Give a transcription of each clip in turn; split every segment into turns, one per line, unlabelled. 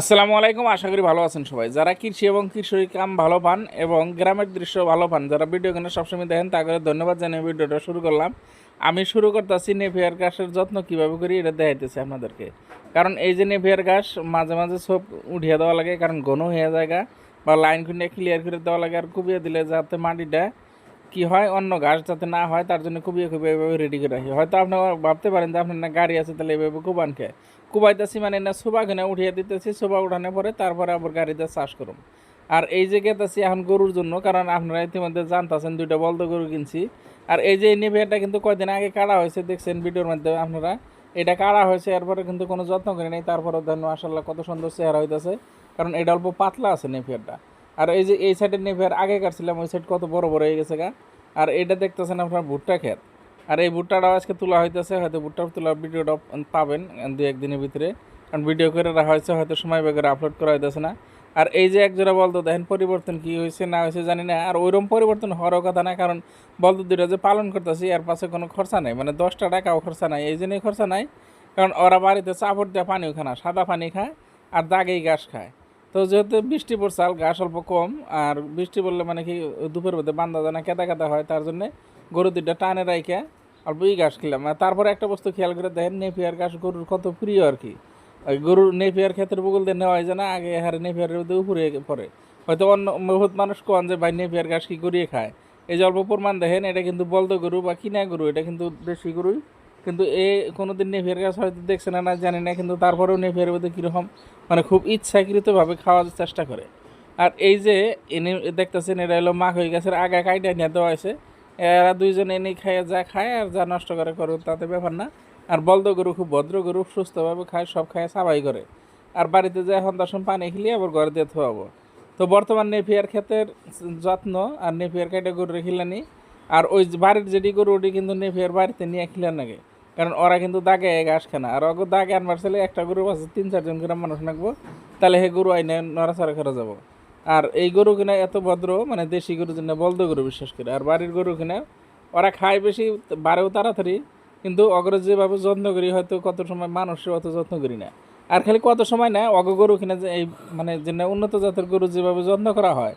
আসসালামু আলাইকুম, আশা করি ভালো আছেন সবাই। যারা কৃষি এবং কৃষি কাম ভালো পান এবং গ্রামের দৃশ্য ভালো পান, যারা ভিডিও কিনে সবসময় দেখেন তাদের ধন্যবাদ জানিয়ে ভিডিওটা শুরু করলাম। আমি শুরু করতেছি নেপিয়ার গাছের যত্ন কীভাবে করি এটা দেখাইতেছি আপনাদেরকে। কারণ এই যে নেপিয়ার গাছ মাঝে মাঝে সব উঠিয়ে দেওয়া লাগে, কারণ ঘন হয়ে জায়গা বা লাইন খুঁড়ে ক্লিয়ার করে দেওয়া লাগে আর কুবিয়ে দিলে যাতে মাটিটা কি হয়, অন্য গাছ যাতে না হয়, তার জন্য খুবই খুবই এভাবে রেডি করে রাখি। হয়তো আপনারা ভাবতে পারেন যে আপনার না গাড়ি আছে, তাহলে এভাবে কুবান খেয়ে। কুবাইতেছি মানে না সোবা কিনে উঠিয়ে দিতেছি সোবা উঠানোর পরে তারপরে আবার গাড়িতে চাষ করুন আর এই যে গেতেছি এখন গরুর জন্য, কারণ আপনারা ইতিমধ্যে জানতেছেন, দুইটা বলদ গরু কিনছি। আর এই যে নিভিয়াটা কিন্তু কয়দিন আগে কাটা হয়েছে, দেখছেন ভিডিওর মধ্যে আপনারা। এটা কাড়া হয়েছে, এরপরে কিন্তু কোনো যত্ন করে নেই তারপরে ধরেন মাসাল্লাহ কত সুন্দর চেহারা হইতেছে, কারণ এটা অল্প পাতলা আছে নেভিয়ারটা আর এই যে এই সাইডের নেভিয়ার আগে কাটছিলাম ওই সাইড কত বড় বড় হয়ে গেছে গা। আর এটা দেখতেছেন আপনার ভুট্টা ক্ষেত। আর এই ভুট্টাটাও আজকে তোলা হইতেছে, হয়তো ভুট্টার তোলার ভিডিওটা পাবেন দু একদিনের ভিতরে। কারণ ভিডিও করে রাখা হয়েছে, হয়তো সময় বেগরে আপলোড করা হইতেছে না। আর এই যে একজোড়া বলতো দেখেন পরিবর্তন কি হয়েছে না হয়েছে জানি না। আর ওইরকম পরিবর্তন হওয়ারও কথা না কারণ বলতো দুটো যে পালন করতেছি, এর পাশে কোনো খরচা নাই। মানে দশটা টাকাও খরচা নাই, এই জন্যই খরচা নাই। কারণ ওরা বাড়িতে চাপড় দেওয়া পানিও খায় না, সাদা পানি খায় আর দাগেই ঘাস খায়। তো যেহেতু বৃষ্টি পড়ছাল ঘাস অল্প কম, আর বৃষ্টি পড়লে মানে কি দুপুরের মধ্যে বান্ধা জানা কেদা কেদা হয়, তার জন্যে গরু দুটা টানে রাইখা অল্প ই ঘাস খেলাম। আর তারপরে একটা বস্তু খেয়াল করে দেখেন, নেপিয়ার ঘাস গরুর কত প্রিয় আর কি। গরুর নেপিয়ার ক্ষেত্রে বগল দিয়ে নেওয়া হয় না, আগে হারে নেপিয়ারের মধ্যে উপরে পড়ে। হয়তো অন্য বহুত মানুষ কন যে, ভাই, নেপিয়ার ঘাস কি গড়িয়ে খায়? এই যে অল্প প্রমাণ দেখেন, এটা কিন্তু বলদ গরু বা কিনা গরু, এটা কিন্তু দেশি গরুই। কিন্তু এ কোনোদিন নেপিয়ার গাছ হয়তো দেখছে না না জানি না, কিন্তু তারপরেও নেপিয়ার মধ্যে কীরকম মানে খুব ইচ্ছাকৃতভাবে খাওয়ার চেষ্টা করে। আর এই যে, এনে দেখতেছেন, এটা হলো মাখ হয়ে গেছে আগা কাইটা নিয়ে দেওয়া হয়েছে। এরা দুইজন এনে খায় যা খায় আর যা নষ্ট করে করুন, তাতে ব্যাপার না। আর বলদ গরু খুব ভদ্র গরু, সুস্থভাবে খায়, সব খায় সাবাই করে। আর বাড়িতে যায় এখন দর্শন পানি খেলে, আবার ঘরে দিয়ে থোয়াবো। তো বর্তমান নেপিয়ার ক্ষেতের যত্ন আর নেপিয়ার কাইটা গরু রেখিলানি আর ওই বাড়ির যেটি গরু, ওটি কিন্তু নেপিয়ার বাড়িতে নিয়ে খিলান নাগে কারণ ওরা কিন্তু দাগে ঘাস খানা। আর অগর দাগে আনবার ছেলে একটা গরু আছে, তিন চারজন গ্রাম মানুষ নাকবো। তাহলে হে গরু আইনে নড়াচড়া করে যাব। আর এই গরু কিনা এত ভদ্র মানে দেশি গরু জন্য বলদ গরু বিশ্বাস করে। আর বাড়ির গরু কিনা, ওরা খায় বেশি, বাড়েও তাড়াতাড়ি, কিন্তু অগ্র যেভাবে যত্ন করি, হয়তো কত সময় মানুষের অত যত্ন করি না। আর খালি কত সময় না, অগ গরু কিনা যে এই মানে যে উন্নত জাতের গরু যেভাবে যত্ন করা হয়,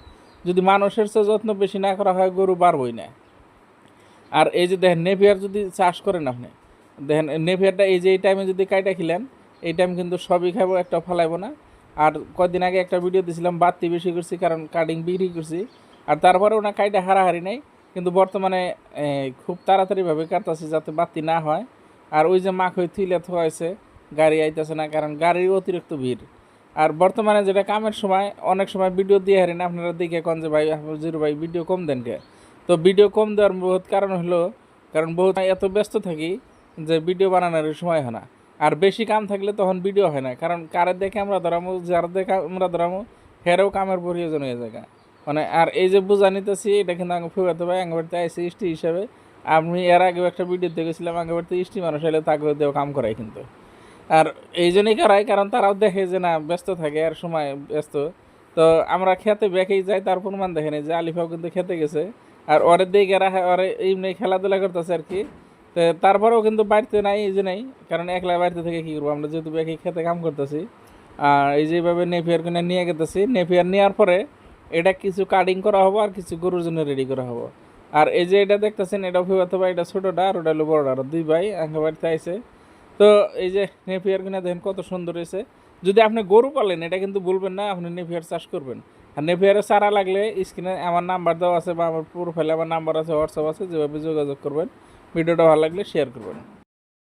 যদি মানুষের চেয়ে যত্ন বেশি না করা হয়, গরু বাড়বই না। আর এই যে দেখেন, নেভিয়ার যদি চাষ করেন আপনি, দেখেন, নেভিয়ারটা এই যে এই টাইমে যদি কাইটা খিলেন, এই টাইম কিন্তু সবই খাব একটা ফলাইবো না। আর কদিন আগে একটা ভিডিও দিয়েছিলাম বাড়তি বেশি করছি কারণ কাটিং বিক্রি করছি। আর তারপরে ওনা কাইটা হারাহারি নেই, কিন্তু বর্তমানে খুব তাড়াতাড়িভাবে কাটতেছি যাতে বাতি না হয়। আর ওই যে মাখ হয়ে থুইলে থোয়াইছে, গাড়ি আইতেছে না, কারণ গাড়ির অতিরিক্ত ভিড়। আর বর্তমানে যেটা কামের সময়, অনেক সময় ভিডিও দিয়ে হারি না, আপনারা দেখে কন যে ভাই জিরো ভাই ভিডিও কম দেন কে? তো ভিডিও কম দেওয়ার বহুত কারণ হলো, কারণ বহুত এত ব্যস্ত থাকি যে ভিডিও বানানোর সময় হয় না। আর বেশি কাম থাকলে তখন ভিডিও হয় না। কারণ কারের দেখে আমরা ধরামো, যার দেখে আমরা ধরামো, হেরেও কামের প্রয়োজন হয়ে যায় মানে আর এই যে বোঝা নিতেছি, এটা কিন্তু আমি ফুয়াতে ভাই আঙ্গবাড়িতে আইসি ইষ্টি হিসাবে। আমি এর আগেও একটা ভিডিও দেখেছিলাম আঙ্গবাড়িতে ইষ্টি মানুষ এলে তাকে দেও কাম করাই কিন্তু। আর এই জন্যই করাই কারণ তারাও দেখে যে না, ব্যস্ত থাকে আর সময় ব্যস্ত। তো আমরা খেতে বেঁকেই যাই, তার প্রমাণ দেখে নেই যে আলিফাও কিন্তু খেতে গেছে। আর ওরের দিকে রাখা, ওরে এমনি খেলাধুলা করতেছে আর কি। তো তারপরেও কিন্তু বাড়িতে নাই, এই যে নাই। কারণ একলা বাড়িতে থেকে কী করব? আমরা যেহেতু বেঁকে খেতে কাম করতেছি, আর এই যেভাবে নেপিয়ার কিনে নিয়ে গেতেছি, নেপিয়ার নেওয়ার পরে এটা কিছু কাটিং করা হব আর কিছু গরুর জন্য রেডি করা হব। আর এই যে এটা দেখতেছেন, এটা অভিভাবক ভাই এটা ছোটোটা, আর ওটা বড়টা, আর দুই ভাই আঙ্কা বাড়িতে আইসে তো এই যে নেপিয়ার কিনা দেখেন কত সুন্দর হয়েছে। যদি আপনি গরু পালেন, এটা কিন্তু বলবেন না, আপনি নেপিয়ার চাষ করবেন। আর নেপিয়ারের চারা লাগলে স্ক্রিনে আমার নাম্বার দেওয়া আছে বা আমার প্রোফাইলে আমার নাম্বার আছে হোয়াটসঅ্যাপ আছে, যেভাবে যোগাযোগ করবেন। ভিডিওটা ভালো লাগলে শেয়ার করবেন।